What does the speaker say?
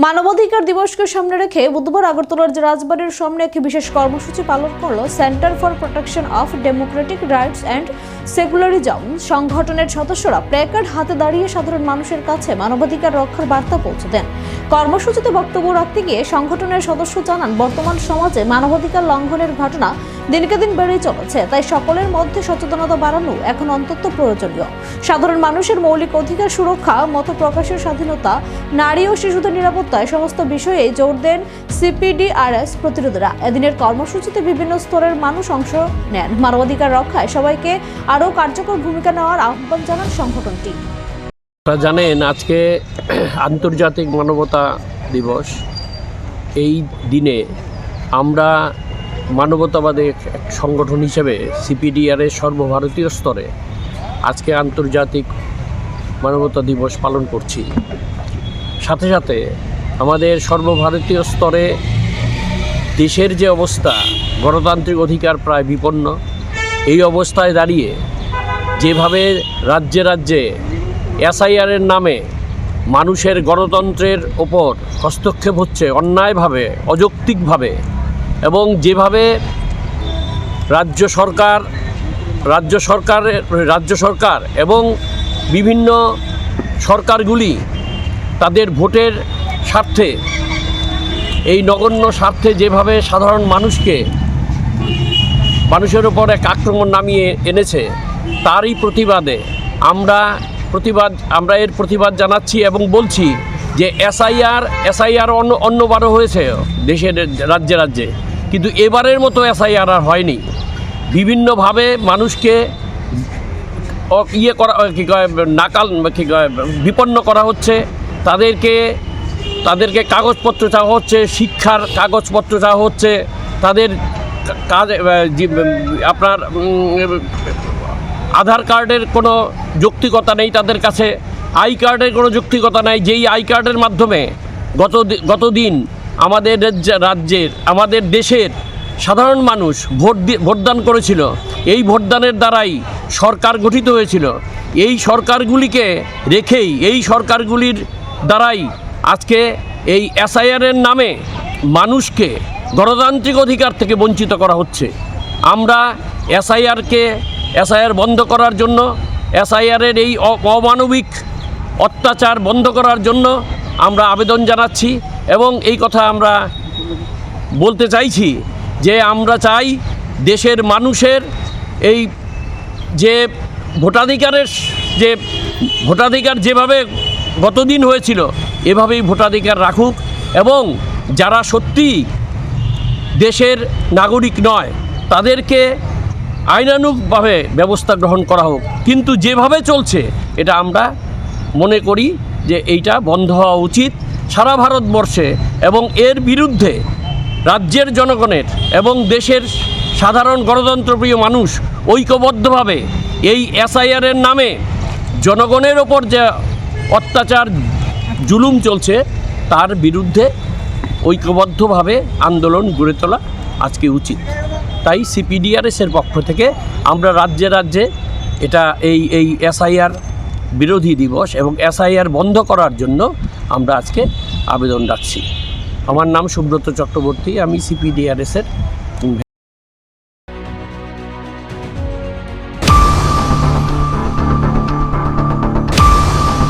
মানবাধিকার দিবসকে সামনে রেখে বুধবার আগরতলার রাজবাড়ির সামনে একটি বিশেষ কর্মসূচি পালন করল centre for protection of democratic rights and secularism সংগঠনের সদস্যরা প্ল্যাকার্ড হাতে দাঁড়িয়ে সাধারণ মানুষের কাছে মানবাধিকার রক্ষার বার্তা পৌঁছে দেন। কর্মসূচিতে বক্তব্য রাখতে গিয়ে সংগঠনের সদস্য জানান, বর্তমান সমাজে মানবাধিকার লঙ্ঘনের ঘটনা দিনকে দিন বেড়েই চলেছে, তাই সকলের মধ্যে সচেতনতা বাড়ানো এখন অন্তত প্রয়োজনীয়। সাধারণ মানুষের মৌলিক অধিকার সুরক্ষা মত প্রকাশের স্বাধীনতা, নারী ও শিশুদের নিরাপত্তায় সমস্ত বিষয়ে জোর দেন সিপিডিআরএস প্রতিরোধীরা এদিনের কর্মসূচিতে বিভিন্ন স্তরের মানুষ অংশ নেন। মানবাধিকার রক্ষায় সবাইকে আরও কার্যকর ভূমিকা নেওয়ার আহ্বান জানান সংগঠনটি। আপনারা জানেন, আজকে আন্তর্জাতিক মানবতা দিবস। এই দিনে আমরা মানবতাবাদী এক সংগঠন হিসেবে সিপিডিআরের সর্বভারতীয় স্তরে আজকে আন্তর্জাতিক মানবতা দিবস পালন করছি। সাথে সাথে আমাদের সর্বভারতীয় স্তরে দেশের যে অবস্থা, গণতান্ত্রিক অধিকার প্রায় বিপন্ন। এই অবস্থায় দাঁড়িয়ে যেভাবে রাজ্যে রাজ্যে এসআইআরের নামে মানুষের গণতন্ত্রের ওপর হস্তক্ষেপ হচ্ছে অন্যায়ভাবে, অযৌক্তিকভাবে এবং যেভাবে রাজ্য সরকার, রাজ্য সরকারের রাজ্য সরকার এবং বিভিন্ন সরকারগুলি তাদের ভোটের স্বার্থে, এই নগণ্য স্বার্থে যেভাবে সাধারণ মানুষকে মানুষের ওপর এক আক্রমণ নামিয়ে এনেছে, তারই প্রতিবাদে আমরা প্রতিবাদ, আমরা এর প্রতিবাদ জানাচ্ছি এবং বলছি যে এসআইআর এসআইআর অন্য অন্যবারও হয়েছে দেশের রাজ্যে রাজ্যে। কিন্তু এবারের মতো এসআইআর আর হয়নি। বিভিন্নভাবে মানুষকে ইয়ে করা, কী কয়, নাকাল, কী কয়, বিপন্ন করা হচ্ছে। তাদেরকে তাদেরকে কাগজপত্র চাওয়া হচ্ছে, শিক্ষার কাগজপত্র চাওয়া হচ্ছে, তাদের কাজ আপনার আধার কার্ডের কোনো যৌক্তিকতা নেই তাদের কাছে, আই কার্ডের কোনো যৌক্তিকতা নেই, যেই আই কার্ডের মাধ্যমে গত দি- গতদিন আমাদের রাজ্য- রাজ্যের, আমাদের দেশের সাধারণ মানুষ ভোট দিয়ে ভোটদান করেছিল, এই ভোটদানের দ্বারাই সরকার গঠিত হয়েছিল, এই সরকারগুলিকে রেখেই, এই সরকারগুলির দ্বারাই আজকে এই এসআইআরের নামে মানুষকে গণতান্ত্রিক অধিকার থেকে বঞ্চিত করা হচ্ছে। আমরা এসআইআরকে, এসআইআর বন্ধ করার জন্য, এসআইআরের এই অমানবিক অত্যাচার বন্ধ করার জন্য আমরা আবেদন জানাচ্ছি এবং এই কথা আমরা বলতে চাইছি যে আমরা চাই দেশের মানুষের এই যে ভোটাধিকারের, যে ভোটাধিকার যেভাবে গতদিন হয়েছিল এভাবেই ভোটাধিকার রাখুক এবং যারা সত্যি দেশের নাগরিক নয়, তাদেরকে আইনানুগভাবে ব্যবস্থা গ্রহণ করা হোক। কিন্তু যেভাবে চলছে, এটা আমরা মনে করি যে এইটা বন্ধ হওয়া উচিত সারা ভারতবর্ষে এবং এর বিরুদ্ধে রাজ্যের জনগণের এবং দেশের সাধারণ গণতন্ত্রপ্রিয় মানুষ ঐক্যবদ্ধভাবে এই এসআইআরের নামে জনগণের ওপর যে অত্যাচার জুলুম চলছে, তার বিরুদ্ধে ঐক্যবদ্ধভাবে আন্দোলন গড়ে তোলা আজকে উচিত। তাই সিপিডিআরএসের পক্ষ থেকে আমরা রাজ্যে রাজ্যে এটা এই এই এসআইআর বিরোধী দিবস এবং এসআইআর বন্ধ করার জন্য আমরা আজকে আবেদন রাখছি। আমার নাম সুব্রত চক্রবর্তী, আমি সিপিডিআরএসের